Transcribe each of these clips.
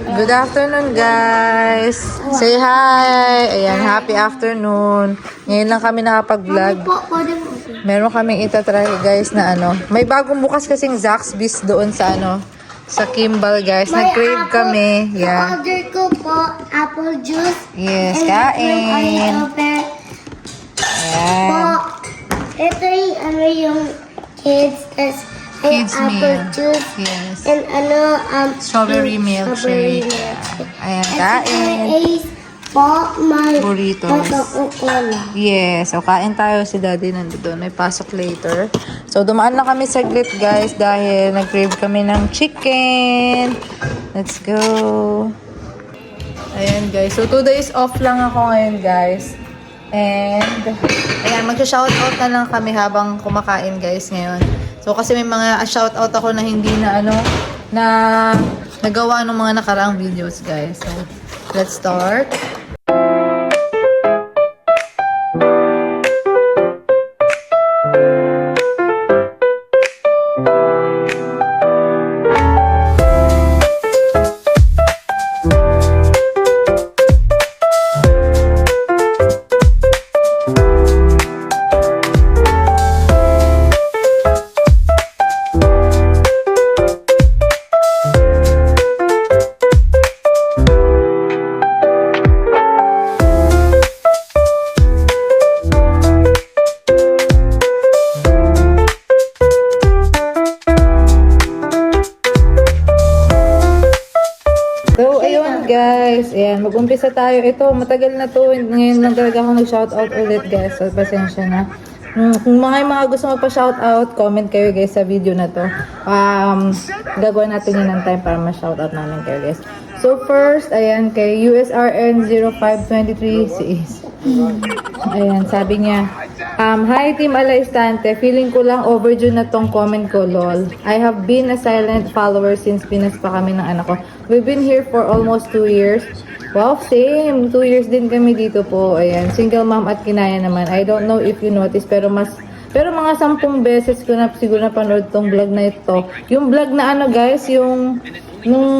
Good afternoon, guys. Say hi. Ayan, happy afternoon. Ngayon lang kami nakapag-vlog. Meron kaming itatry, guys, na ano. May bagong bukas kasing Zaxby's doon sa ano, sa Kimball, guys. Nag-crave kami. Yeah. Order ko po, apple juice. Yes, kain. Ayan. po. Ito yung ano yung kids. Tas, Kids apple meal. juice. Yes. And ano, um, Strawberry strawberry milkshake. milkshake. Ayan, At saka kain. Po, may Burritos. Coca-Cola. Yes. So, kain tayo. Si daddy nandun. May pasok later. So, dumaan lang kami saglit, guys, dahil nag-crave kami ng chicken. Let's go. Ayan, guys. So, two days off lang ako ngayon, guys. And, ayan, mag-shoutout na lang kami habang kumakain, guys, ngayon. So, kasi may mga shoutout ako na hindi na, ano, na nagawa ng mga nakaraang videos, guys. So, let's start. Mag-umpisa tayo. Ito, matagal na to. Ngayon lang talaga ako nag-shoutout ulit guys. So, pasensya na. Hmm, Kung mga mga gusto magpa-shoutout, comment kayo guys sa video na to. Um, gagawin natin yun ng time para ma-shoutout namin kayo guys. So, first, ayan, kay USRN 0523 si Is. Ayan, sabi niya, um, Hi Team Alaistante, feeling ko lang overdue na tong comment ko, lol. I have been a silent follower since Pinas pa kami ng anak ko. We've been here for almost two years. Wow, same. Two years din kami dito po. Ayan, single mom at kinaya naman. I don't know if you notice, pero mas pero mga sampung beses ko na siguro napanood tong vlog na ito. Yung vlog na ano guys, yung nung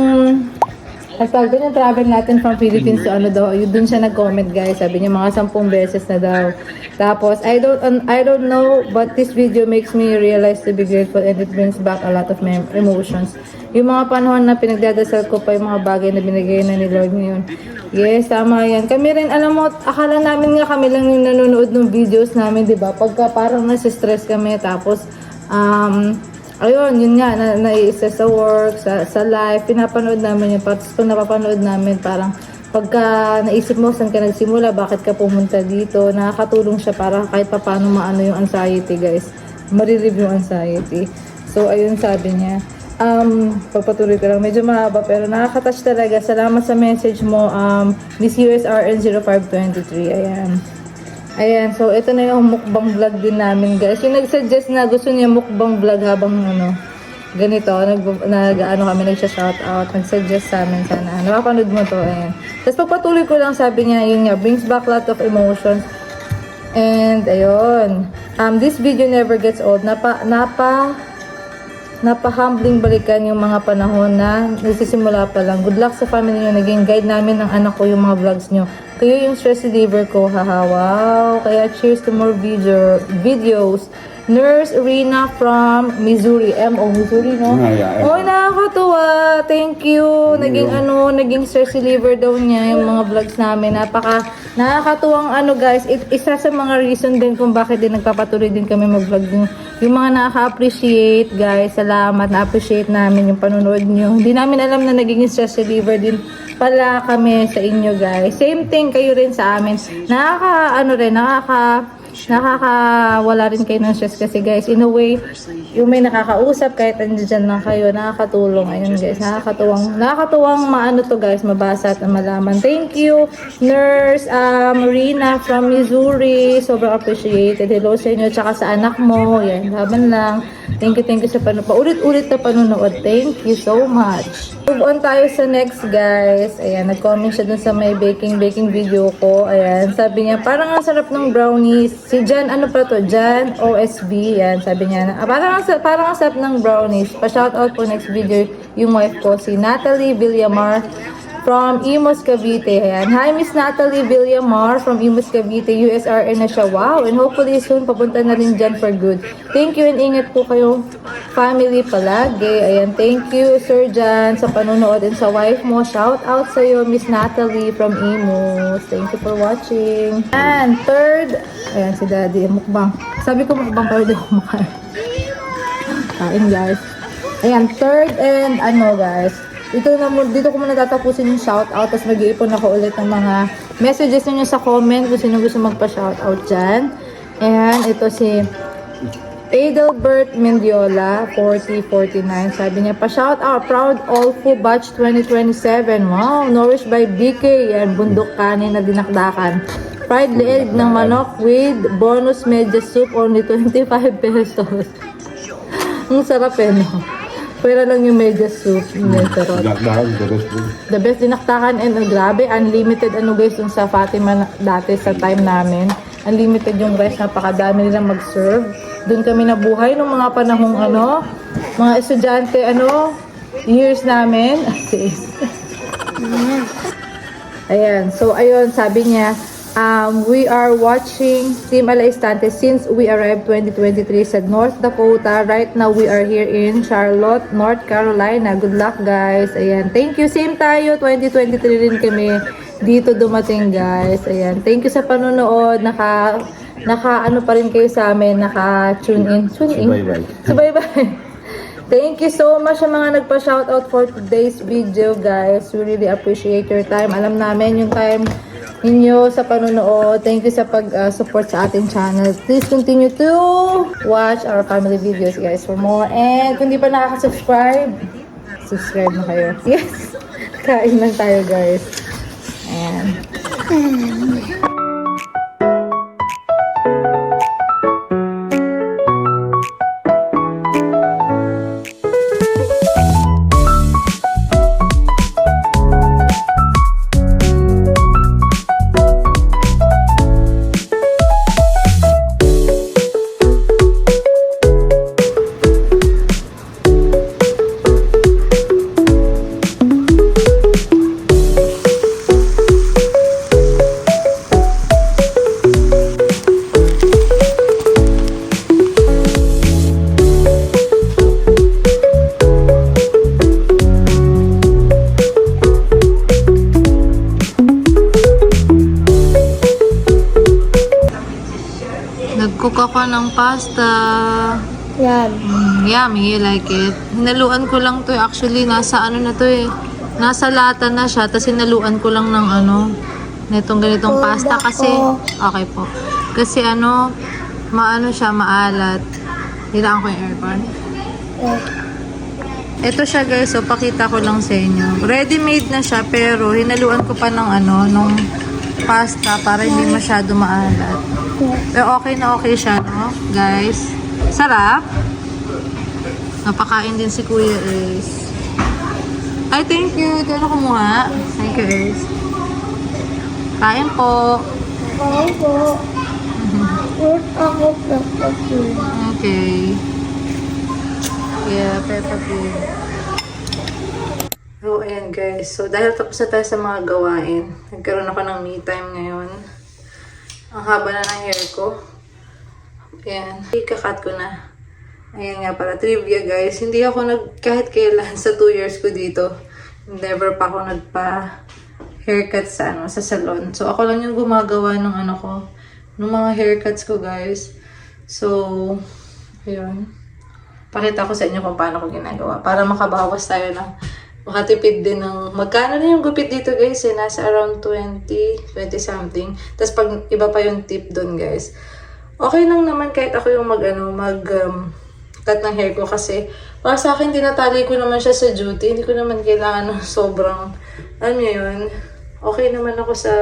Hashtag doon yung travel natin from Philippines to ano daw, yun dun siya nag-comment guys, sabi niya mga sampung beses na daw. Tapos, I don't, um, I don't know, but this video makes me realize to be grateful and it brings back a lot of emotions. Yung mga panahon na pinagdadasal ko pa yung mga bagay na binigay na ni Lord ngayon. Yes, tama yan. Kami rin, alam mo, akala namin nga kami lang yung nanonood ng videos namin, di ba? Pagka parang nasa-stress kami, tapos, um, ayun, yun nga, na, naiisa sa work, sa, sa life, pinapanood namin yun. Tapos pag napapanood namin, parang pagka naisip mo saan ka nagsimula, bakit ka pumunta dito, nakakatulong siya para kahit paano maano yung anxiety, guys. Yung anxiety. So, ayun sabi niya. Um, pagpatuloy ko lang, medyo mahaba pero nakaka-touch talaga. Salamat sa message mo, um, Miss USRN0523. Ayan. Ayan, so ito na yung mukbang vlog din namin guys. Yung nag-suggest na gusto niya mukbang vlog habang ano, ganito, nag, nag ano kami, nagsha-shout out, nag-suggest sa amin sana. Nakapanood mo to, ayan. Tapos pagpatuloy ko lang, sabi niya, yun nga, brings back lot of emotions. And, ayun. Um, this video never gets old. Napa, napa, Napa-humbling balikan yung mga panahon na nagsisimula pa lang. Good luck sa family nyo. Naging guide namin ng anak ko yung mga vlogs nyo. Kayo yung stress reliever ko. Haha, wow. Kaya cheers to more video, videos. Nurse Rina from Missouri. M.O. Missouri, no? Ah, yeah, yeah. Oy, nakakatuwa. Thank you. Naging ano, naging stress reliever daw niya yung mga vlogs namin. Napaka nakakatuwang ano guys. It, isa sa mga reason din kung bakit din nagpapatuloy din kami mag-vlog yung, yung mga nakaka-appreciate guys. Salamat. Na-appreciate namin yung panonood nyo. Hindi namin alam na naging stress reliever din pala kami sa inyo guys. Same thing kayo rin sa amin. Nakaka ano rin, nakaka nakakawala rin kayo ng stress kasi guys, in a way, yung may nakakausap kahit nandiyan lang kayo, nakakatulong. Ayun guys, nakakatuwang, nakakatuwang maano to guys, mabasa at malaman. Thank you, Nurse um, Rina from Missouri. Sobrang appreciated. Hello sa inyo, tsaka sa anak mo. Yan, laban lang. Thank you, thank you sa panonood. Paulit-ulit na panonood. Thank you so much. Move on tayo sa next, guys. Ayan, nag-comment siya dun sa may baking-baking video ko. Ayan, sabi niya, parang ang sarap ng brownies. Si Jan, ano pa to? Jan OSB. Ayan, sabi niya, ah, parang, parang ang sarap ng brownies. Pa-shoutout po next video yung wife ko, si Natalie Villamar from Imos, Cavite. Ayan. Hi, Miss Natalie Villamar from Imos, Cavite. USRN na siya. Wow! And hopefully soon papunta na rin dyan for good. Thank you and ingat po kayong family palagi. Ayan. Thank you, Sir Jan, sa panonood and sa wife mo. Shout out sa iyo, Miss Natalie from Imos. Thank you for watching. And third, ayan si Daddy, mukbang. Sabi ko mukbang pero di ako makain. Kain guys. Ayan, third and ano guys. Ito na dito ko muna tatapusin yung shoutout tapos mag-iipon ako ulit ng mga messages ninyo sa comment kung sino gusto magpa-shoutout dyan. Ayan, ito si Adelbert Mendiola, 4049. Sabi niya, pa-shoutout, proud Olfu Batch 2027. Wow, nourished by BK. Yan, bundok kanin na dinakdakan. Fried leg ng manok with bonus media soup, only 25 pesos. Ang sarap eh, no? Pwera lang yung media soup. Hindi, sarap. Dakdahan, the rest po. The best dinaktakan and ang grabe, unlimited ano guys dun sa Fatima na- dati sa time namin. Unlimited yung rest, napakadami nilang mag-serve. Doon kami nabuhay nung mga panahong ano, mga estudyante ano, years namin. Ayan, so ayun, sabi niya, um, we are watching Team Ala Estante since we arrived 2023 sa North Dakota. Right now, we are here in Charlotte, North Carolina. Good luck, guys. Ayan, thank you. Same tayo, 2023 rin kami dito dumating, guys. Ayan, thank you sa panonood. Naka, naka ano pa rin kayo sa amin, naka tune in. Tune in. Subaybay. Subaybay. Thank you so much sa mga nagpa-shoutout for today's video, guys. We really appreciate your time. Alam namin yung time ninyo sa panonood. Thank you sa pag-support sa ating channel. Please continue to watch our family videos, guys, for more. And kung di pa nakaka-subscribe, subscribe na kayo. Yes! Kain lang tayo, guys. Ayan. Ng pasta. Yan. Mm, yummy, you like it. Hinaluan ko lang to eh. Actually, nasa ano na to eh. Nasa lata na siya, tapos hinaluan ko lang ng ano, nitong ganitong pasta kasi, ako. okay po. Kasi ano, maano siya, maalat. Hilaan ko yung aircon. Ito siya guys, so pakita ko lang sa inyo. Ready-made na siya, pero hinaluan ko pa ng ano, nung pasta para hindi masyado maalat. Pero okay na okay siya, no? Guys. Sarap. Napakain din si Kuya Ace. Ay, thank you. Ito na kumuha. Thank you, Ace. Kain po. Ako po. Okay. Yeah, Peppa Pig. So, ayan guys. So, dahil tapos na tayo sa mga gawain, nagkaroon ako ng me time ngayon. Ang haba na ng hair ko. Ayan. Ikakat ko na. Ayan nga para trivia guys. Hindi ako nag, kahit kailan sa 2 years ko dito, never pa ako nagpa haircut sa ano, sa salon. So, ako lang yung gumagawa ng ano ko, ng mga haircuts ko guys. So, ayun. Pakita ko sa inyo kung paano ko ginagawa. Para makabawas tayo ng makatipid din ng... Magkano na yung gupit dito guys? Eh, nasa around 20, 20 something. Tapos pag iba pa yung tip doon guys. Okay lang naman kahit ako yung mag, ano, mag um, cut ng hair ko kasi para sa akin tinatali ko naman siya sa duty. Hindi ko naman kailangan ng sobrang, alam niyo yun, okay naman ako sa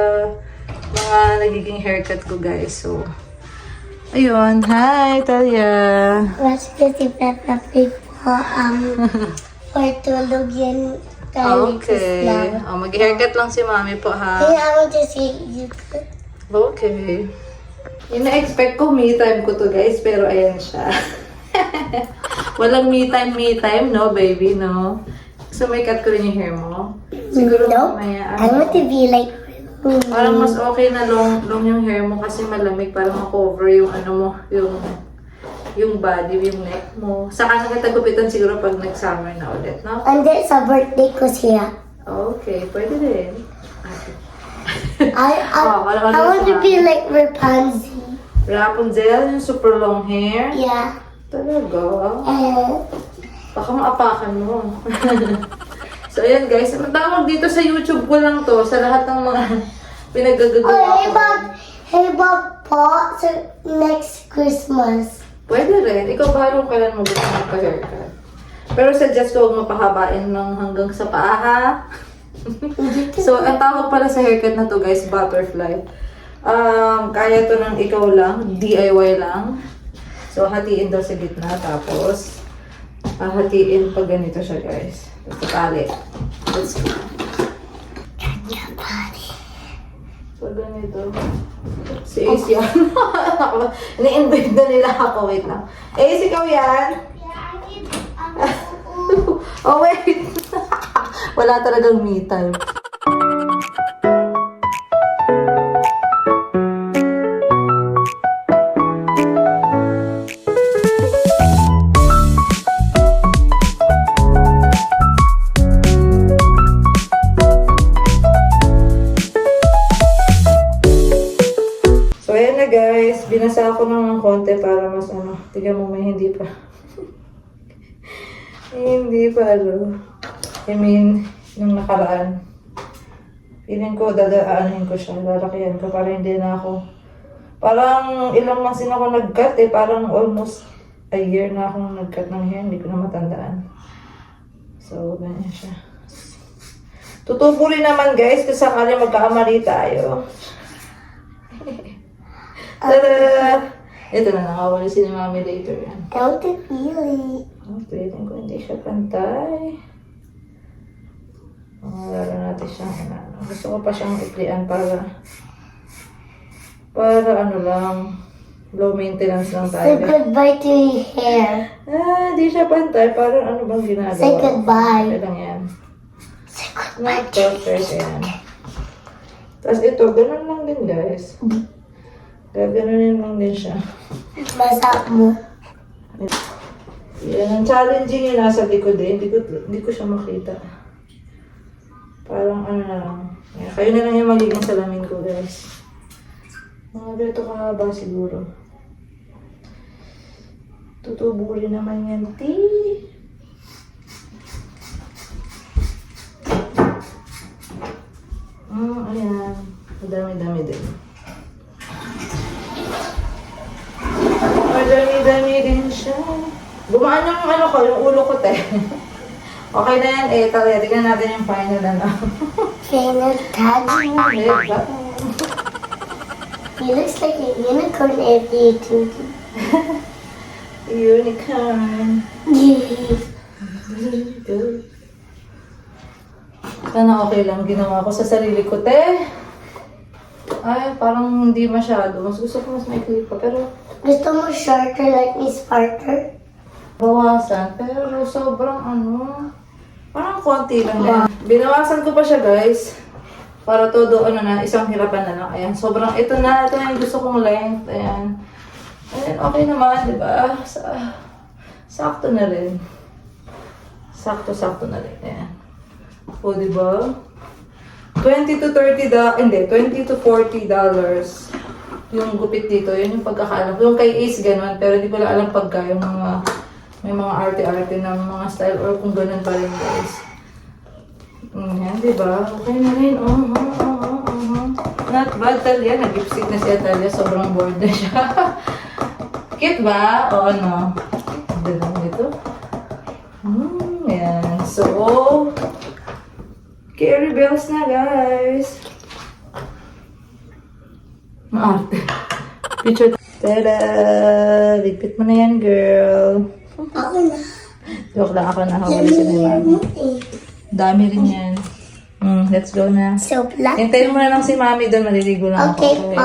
mga nagiging haircut ko guys. So, Ayun, hi, Talia. Mas kasi Peppa Pig po ang for tulog yan Okay. Oh, mag-haircut lang si mami po, ha? Kaya I want to see you. Okay. Ina-expect ko me time ko to, guys, pero ayan siya. Walang me time, me time, no, baby, no? So, may cut ko rin yung hair mo? Siguro No, mamaya. I want to be like Parang mas okay na long, long yung hair mo kasi malamig para ma-cover yung ano mo, yung yung body, yung neck mo. Saka na kita siguro pag nag-summer na ulit, no? Under sa birthday ko siya. Okay, pwede rin. I I, Oh, I want to be like Rapunzel. Rapunzel, yung super long hair. Yeah. Talaga? Uh, Baka maapakan mo. so, ayan guys. Ang tawag dito sa YouTube ko lang to. Sa lahat ng mga oh, pinaggagawa hey ko. Bob, hey Bob po, so next Christmas. Pwede rin. Ikaw bahala kung kailan mo gusto magpa-haircut. Pero suggest ko huwag mapahabain ng hanggang sa paa ha. so, ang tawag pala sa haircut na to guys, butterfly. Um, kaya to ng ikaw lang, DIY lang. So, hatiin daw sa gitna. Tapos, ah, hatiin pag ganito siya guys. Tapos, tali. Let's go. Pag ganito. Si Ace yan. Ni-invade na nila ako. Wait lang. Ace, ikaw yan? oh, wait. Wala talagang me time. Binasa ako ng konti para mas ano. Tignan mo may hindi pa. hindi pa ano. I mean, nung nakaraan. Feeling ko, dadaanin ko siya. Lalakihan ko para hindi na ako. Parang ilang months din ako nag-cut eh. Parang almost a year na akong nag-cut ng hair. Hindi ko na matandaan. So, ganyan siya. Tutubo naman guys kung sakali magkakamali tayo. Tada! Ito na, nakawali si ni Mami later yan. I want to feel it. Oh, feeling ko hindi siya pantay. Oh, lalo natin siya. Ano, gusto ko pa siyang iklian para para ano lang low maintenance lang Say tayo. goodbye to your hair. Ah, di siya pantay. Parang ano bang ginagawa? Say goodbye. Okay lang yan. Say goodbye. Not perfect, ayan. Tapos ito, ganun lang din guys. Gaganunin lang din siya. Basa mo. Yan, ang challenging yung nasa likod eh. Hindi ko, hindi ko siya makita. Parang ano na lang. Yan, kayo na lang yung magiging salamin ko, guys. Mga ganito kahaba siguro. Tutubo rin naman yan, ti. Hmm, ayan. Madami-dami din. Madami-dami din siya. Gumaan yung ano ko, yung ulo ko, te. okay na yan, eh. Tala, tignan natin yung final ano. Final tag. Ba? He looks like a unicorn every two. Unicorn. Sana okay lang ginawa ko sa sarili ko, te. Ay, parang hindi masyado. Mas gusto ko mas maikli pa. Pero, Gusto mo shorter like Miss Parker? bawasan. Pero, sobrang ano, parang konti lang yan. Binawasan ko pa siya, guys. Para todo, ano na, isang hirapan na lang. Ayan, sobrang, ito na, ito na yung gusto kong length. Ayan. Ayan, okay naman, di ba? Sa, sakto na rin. Sakto-sakto na rin. Ayan. O, di ba? 20 to 30 da, hindi, 20 to 40 dollars yung gupit dito. Yun yung pagkakaalam. Yung kay Ace, ganun. Pero di ko lang alam pagka yung mga, may mga arte-arte ng mga style or kung ganun pa rin, guys. Mm, yan, di ba? Okay na rin. Oh, oh, oh, oh, oh. Not bad, Talia. Nag-lipstick na siya, Talia. Sobrang bored na siya. Cute ba? O ano? Ganda lang dito. Hmm, yan. So, carry bells na, guys. Maarte. Picture. Tada! Ligpit mo na yan, girl. Ako na. Joke lang ako na hawali sa ni mami. Dami rin yan. Mm, let's go na. So, black. Hintayin mo na lang si mami doon, maliligo lang Okay ako. po.